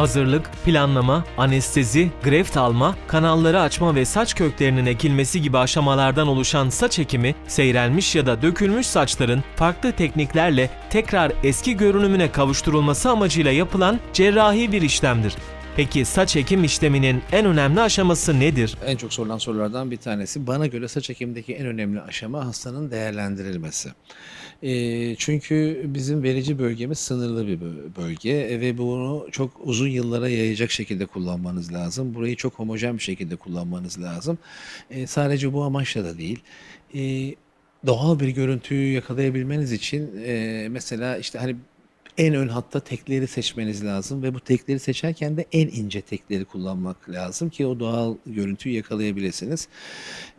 Hazırlık, planlama, anestezi, greft alma, kanalları açma ve saç köklerinin ekilmesi gibi aşamalardan oluşan saç ekimi, seyrelmiş ya da dökülmüş saçların farklı tekniklerle tekrar eski görünümüne kavuşturulması amacıyla yapılan cerrahi bir işlemdir. Peki saç ekim işleminin en önemli aşaması nedir? En çok sorulan sorulardan bir tanesi. Bana göre saç ekimindeki en önemli aşama hastanın değerlendirilmesi. Ee, çünkü bizim verici bölgemiz sınırlı bir bö- bölge ve bunu çok uzun yıllara yayacak şekilde kullanmanız lazım. Burayı çok homojen bir şekilde kullanmanız lazım. Ee, sadece bu amaçla da değil. Ee, doğal bir görüntüyü yakalayabilmeniz için e, mesela işte hani en ön hatta tekleri seçmeniz lazım ve bu tekleri seçerken de en ince tekleri kullanmak lazım ki o doğal görüntüyü yakalayabilirsiniz.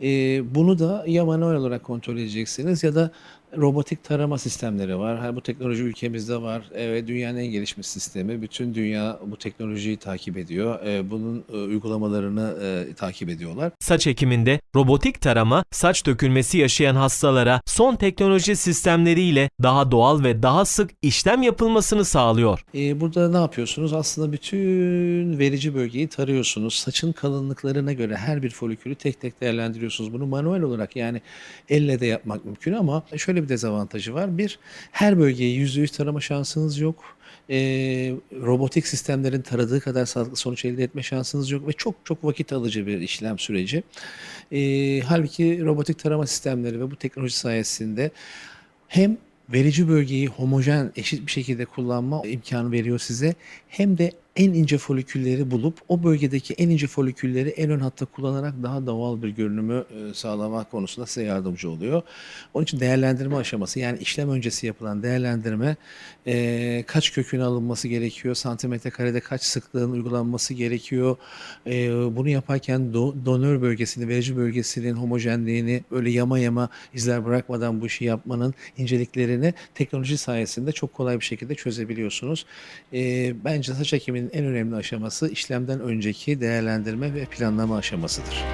Ee, bunu da ya manuel olarak kontrol edeceksiniz ya da robotik tarama sistemleri var. Ha, bu teknoloji ülkemizde var e, ve dünyanın en gelişmiş sistemi. Bütün dünya bu teknolojiyi takip ediyor. E, bunun e, uygulamalarını e, takip ediyorlar. Saç ekiminde robotik tarama, saç dökülmesi yaşayan hastalara son teknoloji sistemleriyle daha doğal ve daha sık işlem yapılmasını sağlıyor. Ee, burada ne yapıyorsunuz? Aslında bütün verici bölgeyi tarıyorsunuz. Saçın kalınlıklarına göre her bir folikülü tek tek değerlendiriyorsunuz. Bunu manuel olarak yani elle de yapmak mümkün ama şöyle bir dezavantajı var. Bir, her bölgeyi yüzde yüz tarama şansınız yok. Ee, robotik sistemlerin taradığı kadar sağlıklı sonuç elde etme şansınız yok ve çok çok vakit alıcı bir işlem süreci. Ee, halbuki robotik tarama sistemleri ve bu teknoloji sayesinde hem verici bölgeyi homojen, eşit bir şekilde kullanma imkanı veriyor size. Hem de en ince folikülleri bulup o bölgedeki en ince folikülleri en ön hatta kullanarak daha doğal bir görünümü e, sağlamak konusunda size yardımcı oluyor. Onun için değerlendirme aşaması yani işlem öncesi yapılan değerlendirme e, kaç kökün alınması gerekiyor, santimetre karede kaç sıklığın uygulanması gerekiyor. E, bunu yaparken do- donör bölgesini, verici bölgesinin homojenliğini öyle yama yama izler bırakmadan bu işi yapmanın inceliklerini teknoloji sayesinde çok kolay bir şekilde çözebiliyorsunuz. Bence saç ekiminin en önemli aşaması işlemden önceki değerlendirme ve planlama aşamasıdır.